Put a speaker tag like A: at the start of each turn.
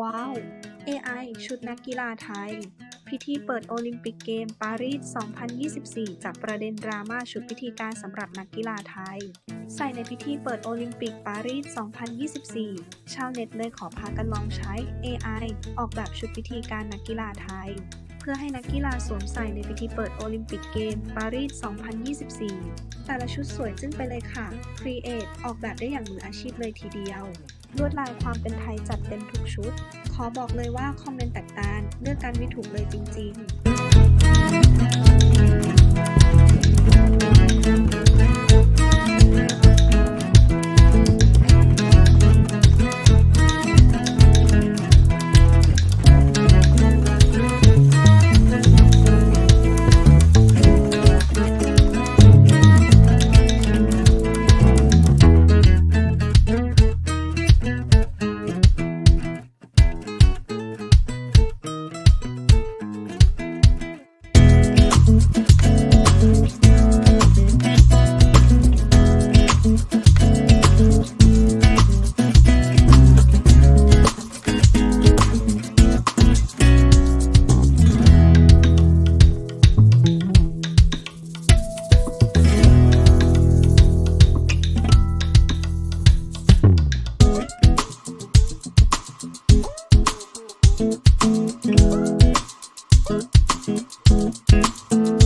A: ว้าว AI ชุดนักกีฬาไทย พิธีเปิดโอลิมปิกเกมปารีส 2024 จากประเด็นดราม่าชุดพิธีการสำหรับนักกีฬาไทย ใส่ในพิธีเปิดโอลิมปิกปารีส 2024 ชาวเน็ตเลยขอพากันลองใช้ AI ออกแบบชุดพิธีการนักกีฬาไทย เพื่อให้นักกีฬาสวมใส่ในพิธีเปิดโอลิมปิกเกมปารีส 2024 แต่ละชุดสวยจึ้งไปเลยค่ะ Create ออกแบบได้อย่างมืออาชีพเลยทีเดียว ลวดลายความเป็นไทยจัดเต็มทุกชุด ขอบอกเลยว่าคอมเมนต์แตกต่างเลือกการไม่ถูกเลยจริง ๆ Thank you.